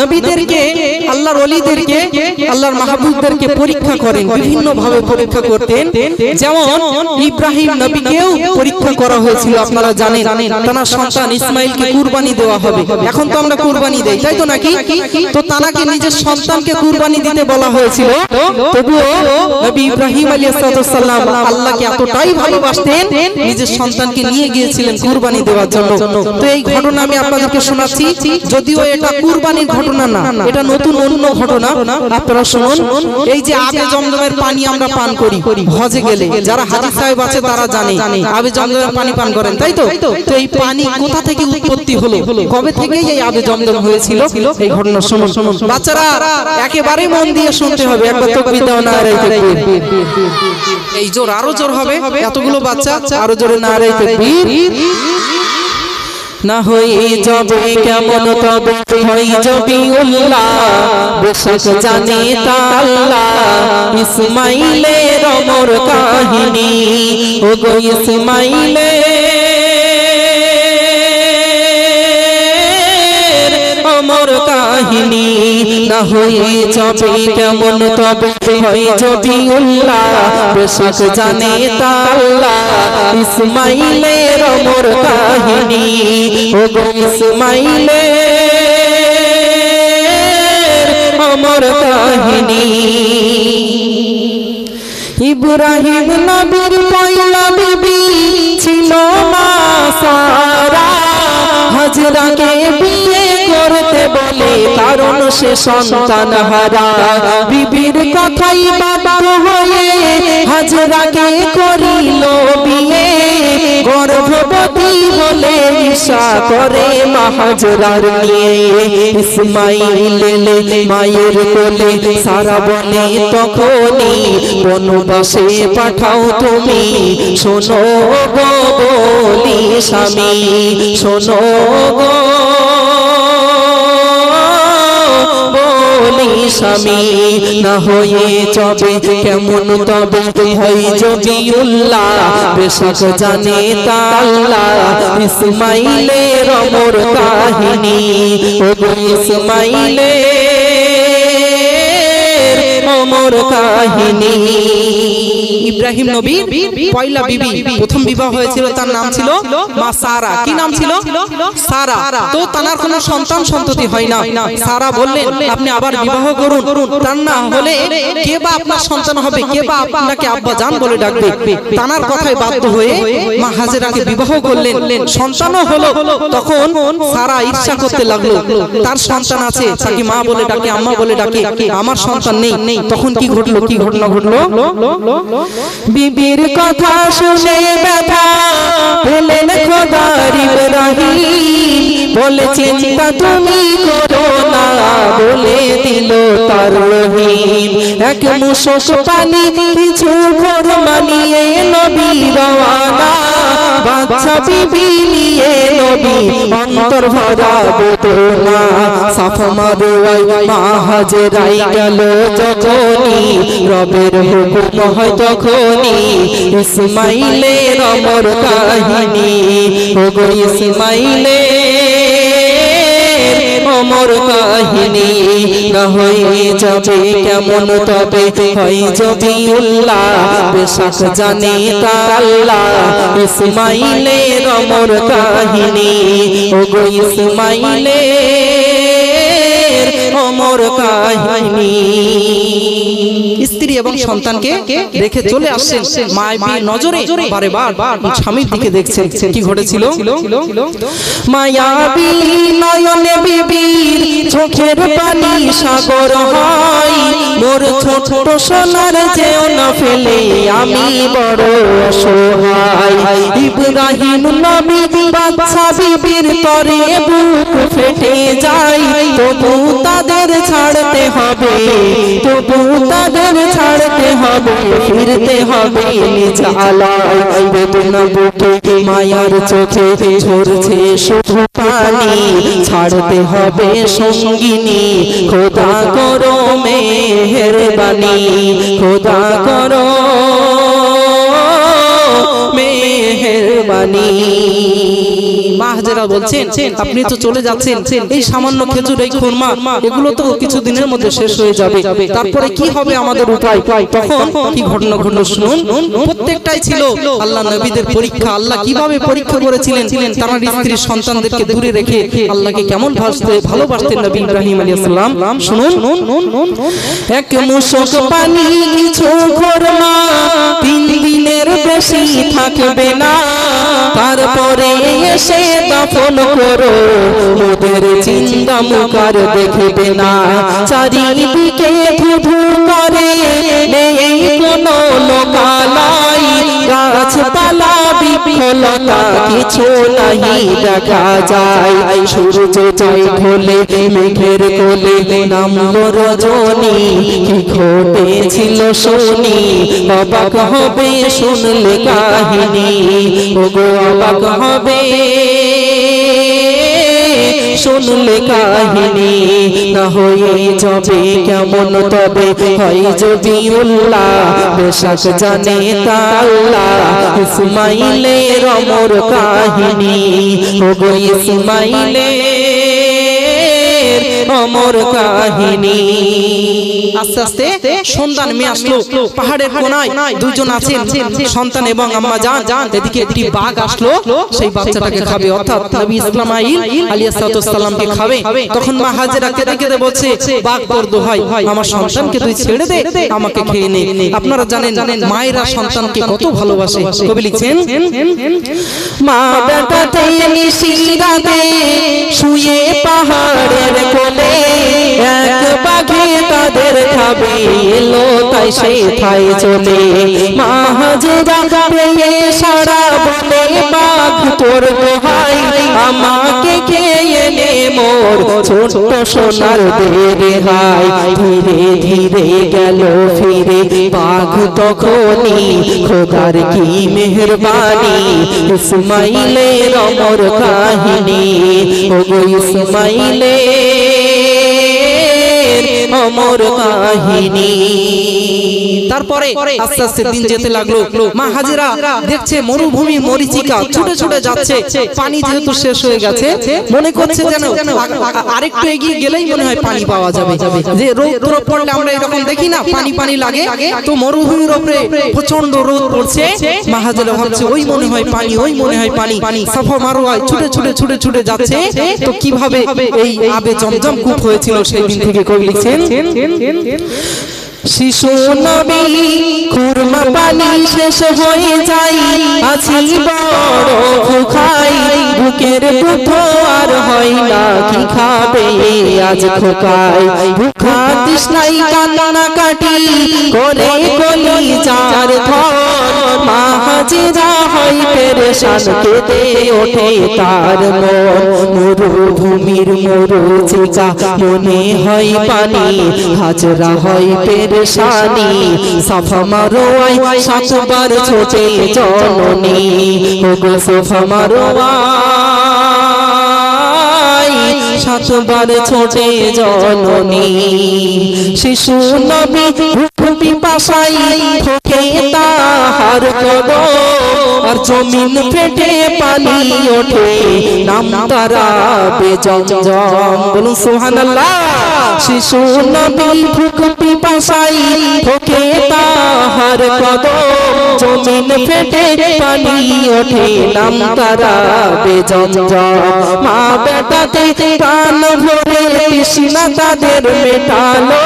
নবীদেরকে, আল্লাহর ওলিদেরকে, আল্লাহর মাহবুবদেরকে পরীক্ষা করেন বিভিন্ন ভাবে পরীক্ষা করতেন। যেমন ইব্রাহিম নবীকেও পরীক্ষা করা হয়েছিল, আপনারা জানেন। তার সন্তান ইসমাইলকে কুরবানি দেওয়া হবে। এখন তো আমরা কুরবানি দেই, তাই তো নাকি? তো তানাকে নিজের সন্তানকে কুরবানি দিতে বলা হয়েছিল। তবুও নবী ইব্রাহিম আলাইহিস সালাম আল্লাহকে এতটাই ভালোবাসতেন, নিজের সন্তানকে নিয়ে গিয়েছিলেন কুরবানি দেওয়ার জন্য। তো এই ঘটনা আমি আপনাদেরকে শোনাচ্ছি, যদিও এটা কুরবানির ঘটনা না। এটা নতুন, অন্য ঘটনা। আপনারা শুনুন। এই যে আবে জমজমের পানি আমরা পান করি, হজে গেলে। যারা হাজি সাহেব আছে, তারা জানে। আবে জমজমের পানি পান করেন, তাই তো? তো এই পানি কোথা থেকে উৎপত্তি হলো? কবে থেকে এই আবে জমজম হয়েছিল? এই ঘটনা শুনুন। বাচ্চারা একেবারে মন দিয়ে শুনতে হবে। একবার তকবীর দাও না রে এই জোর আরও জোর হবে? এতগুলো বাচ্চা, আরও জোরে না রে তাকবীর। না হয়ে যাবে, কেমন তবে হয়ে যাবে উল্লাহ বেশক জানে তা আল্লাহ ইসমাইলের অমর কাহিনী। ও গো ইসমাইলে অমর কাহিনী। না হয়ে যাবে কেমন তবে? হয়ে যাবি উল্লাহ জানে ইসমাইলের অমর কাহিনী, ও অমর কাহিনী। ইব্রাহিম নবীর সে সন্তান হারা। বিবির কথাই বাবা হয়ে হাজরাকে করিল বিয়ে। গর্ভবতী বলে ঈশা করে মাহাজরার নিয়ে ইসমাইল মায়ের কোলে সারা বনে তখনই বনবাসে পাঠাও তুমি। শোনো গো বলি স্বামী, শোনো গো বলি স্বামী, না হয়ে চবে কেমন তবে হই যদি উল্লাহ বেশক জানে তাল্লা ইসমাইলের অমর কাহিনী। ও ইসমাইলের অমর কাহিনী। ইব্রাহিম নবী পয়লা বিবি, প্রথম বিবাহ হয়েছিল, তার নাম ছিল মা সারা। কি নাম ছিল? সারা। তো তার কোনো সন্তান সন্ততি হয় না। সারা বললেন, আপনি আবার বিবাহ করুন। তার না হলে কে বা আপনার সন্তান হবে? কে বা আপনাকে আব্বা জান বলে ডাকবে? তানার কথায় বাধ্য হয়ে মা হাজেরাকে বিবাহ করলেন। সন্তানও হলো। তখন সারা ঈর্ষা করতে লাগল, তার সন্তান আছে, তাকে মা বলে ডাকে, আম্মা বলে ডাকে, আমার সন্তান নেই। তখন কি ঘটলো কি ঘটনা ঘটলো? বিবির কথা শুনে ব্যথা পেলেন খোদার ইব্রাহিম। বলে চিন্তা তুমি করো না বলে দিল তার রহিম। এক মুশক পানি কিছু ঘর মানিয়ে নবী রওয়ানা বাচ্চা বিবি নবী অন্তর ভরা বেদনা সাফ মারুয়াই মা গেল রবের হুকুম হয় তখনই। ইসমাইলের অমর কাহিনী। ও গো ইসমাইলের অমর কাহিনী না হয়ে যাবে, কেমন তবে? হয় যদি উল্লাহ জানে তা আল্লাহ। ইসমাইলের অমর কাহিনী ও গো ইসমাইলের অমর কাহিনী। স্ত্রী এবং সন্তানকে রেখে চলে আসছেন মায়ের নজরে বারে বার বার স্বামীর দিকে দেখছেন। কি ঘটেছিল? মায়াবী নয়নে বিবির চোখের পানি সাগর হয়। মোর ছোট সোনার না ফেলে আমি বড় অসহায়। ইব্রাহিম নবী বাচ্চা বিবির তরে বুক ফেটে যায়। তবু তাদের ছাড়তে হবে, তবু তাদের ছাড়তে হবে, ফিরতে হবে নিজ আলায়। বুকে মায়ার চোখে ঝরছে শুধু পানি। ছাড়তে হবে সঙ্গিনী, খোদা করো মেহেরবানি খোদা করো। মেহেরবানি। মা হাজেরা বলছেন আপনি তো চলে যাচ্ছেন এই সামান্য খেজুর এই খুরমা এগুলো তো কিছুদিনের মধ্যে শেষ হয়ে যাবে তারপরে কি হবে আমাদের উপায়? তখন কি ঘটনা ঘটলো শুনুন? প্রত্যেকটাই ছিল। আল্লাহ নবীদের পরীক্ষা আল্লাহ কীভাবে পরীক্ষা করেছিলেন? তার স্ত্রীর সন্তানদেরকে দূরে রেখে আল্লাহকে কেমন ভাসতে ভালোবাসতেন? নবী ইব্রাহিম আলাইহিস সালাম। শুনুন। এক মুশক পানি কিছু খরমা তিন দিনের বেশি থাকবে না। তারপরে এসে দাফন করো। ওদের চিন্তা মুকার দেখবে না। চারিদিকে ধুধু করে। নেই কোনো গাছপালা বিফলতা কিছু নাহি দেখা যায়। সূর্য জয় ঢোলে মেঘের কোলে নামলো রজনী। কি ঘটেছিল শুনি, অবাক হবে শুনলে কাহিনী। ওগো, অবাক হবে। শুনলে কাহিনী, না হয়ে যাবে কেমন তবে? হয় যদি উল্লাহ বেশাক জানে তাল্লা ইসমাইলের অমর কাহিনী, ওগো ইসমাইলের অমর কাহিনী। আস্তে আস্তে সন্তান মেয়ে আসলো পাহাড়ের কোনায়। দুজন আছেন সন্তান এবং আম্মা যান। এদিকে একটি বাঘ আসলো। সেই বাচ্চাটাকে খাবে। অর্থাৎ নবী ইসলামাইল আলাইহিস সালামকে খাবে। তখন মা হাজেরা কেঁদে কেঁদে বলছে, বাঘ তোর দোহাই আমার সন্তানকে তুই ছেড়ে দে, আমাকে খেয়ে নে। আপনারা জানেন, মায়েরা সন্তানকে কত ভালোবাসে। কবি লিখছেন, মা বেটাতে নিশিরাতে শুয়ে পাহাড়ের কোলে এক পাখি তাদের খাবে এলো, তাই সে থাই চলে। মা হাজেরা পেয়ে সারা বলে বাঘ তোর গোহাই আমাকে খেয়ে নে মোর ছোট সোনার দে হাই। ধীরে ধীরে গেল ফিরে, বাঘ তখনই খোদার কি মেহরবানি? ইসমাইলের অমর কাহিনী। ওগো ইসমাইলের অমর কাহিনী। তারপরে আস্তে আস্তে দিন যেতে লাগল। মা হাজিরা দেখছে মরুভূমি মরিচিকা ছুটে ছুটে যাচ্ছে। পানি যেহেতু শেষ হয়ে গেছে, মনে করছে যেন আরেকটু এগিয়ে গেলেই মনে হয় পানি পাওয়া যাবে। যে রোদ রোদ পড়লে আমরা এরকম দেখি না, পানি পানি লাগে। তো মরুভূমির উপরে প্রচণ্ড রোদ পড়ছে। মা হাজিরা ভাবছে, ওই মনে হয় পানি, ওই মনে হয় পানি। সাফা মারোয়ায় ছুটে ছুটে ছুটে ছুটে যাচ্ছে। তো কীভাবে এই আবে জমজম কূপ হয়েছিল সেই দিন থেকে কবি লিখছেন? শিশু নবী, কুরমা পানি শেষ হয়ে যাই আছি বড় ভুখাই বুকের দুধ আর হয় না কি খাবে আজ খোকাই। ভুখা তৃষ্ণাই কান্না কাটি, করে কলি চার ধর মা হয় পেরেশান কেঁদে ওঠে তার মন। মরুভূমির মরুচিকা মনে হয় পানি। হাজরা হয় পেরেশানি, সাফা মারোয়াই সাতবার ছোটে ওগো সাফা মারোয়াই সাতবার ছোটে শিশু নবী ভূমি পাশাই ঠোকে তাহার কদম। আর জমিন ফেটে পানি ওঠে, নাম তারা বেজম জম বলুন, সুবহানাল্লাহ। শিশু নবী ভূমি পাশাই ঠোকে তাহার কদম। জমিন ফেটে পানি ওঠে, নাম তারা বেজম জম মা বেটাতে প্রাণ ভরে তৃষ্ণা তাদের মেটালো।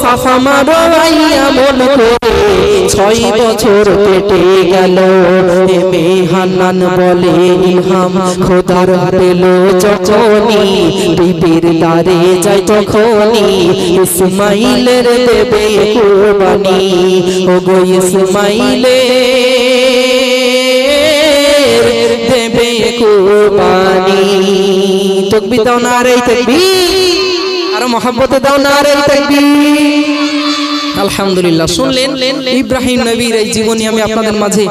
সাফা মারো আইয়া মন করে ছয় বছর কেটে গেল। এমে হান্নান বলে ইলহাম, খোদার পেল যখনই। বিবির দ্বারে যায় তখনই। ইসমাইলের দেবে কুরবানি। ওগো ইসমাইলের দেবে কুরবানি। তকবি দাও না রে তকবি আর মহাব্বতে দাও না রে তকবি আলহামদুলিল্লাহ শুনলেন। ইব্রাহিম নবীর এই জীবনী আমি আপনাদের মাঝে